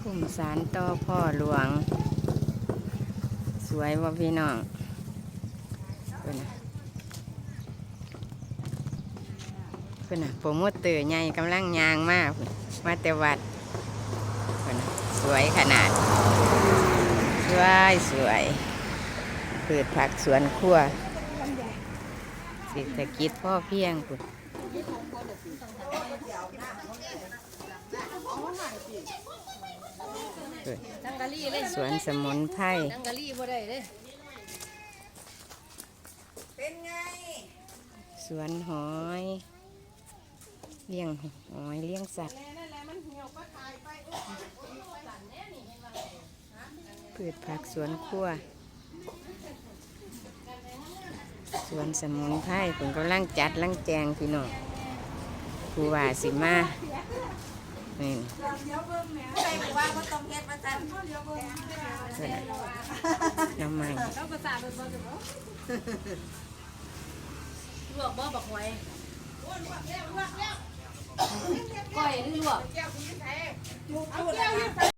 คุ้มสารต่อพ่อหลวง สวยว่าพี่น้องเพื่อนนะเพื่อนนะโปรโมเตอร์ใหญ่กำลังยางมากมาแต่วัดเพื่อนสวยขนาด สวยสวยเปิดผักสวนครัวเศรษฐกิจพ่อเพียงคุณ จังกะลี่เลยสวนสมุนไพรจังกะลี่บ่ได้เลยสวนหอยเลี้ยงหอยเลี้ยงสัตว์เปิดผักสวนครัวสวนสมุนไพรผมกำลังจัดลังแจงพี่น้องผู้ว่าสิมา นี่ยังไม่ลวกบ่บักหอยก้อยหรือลวก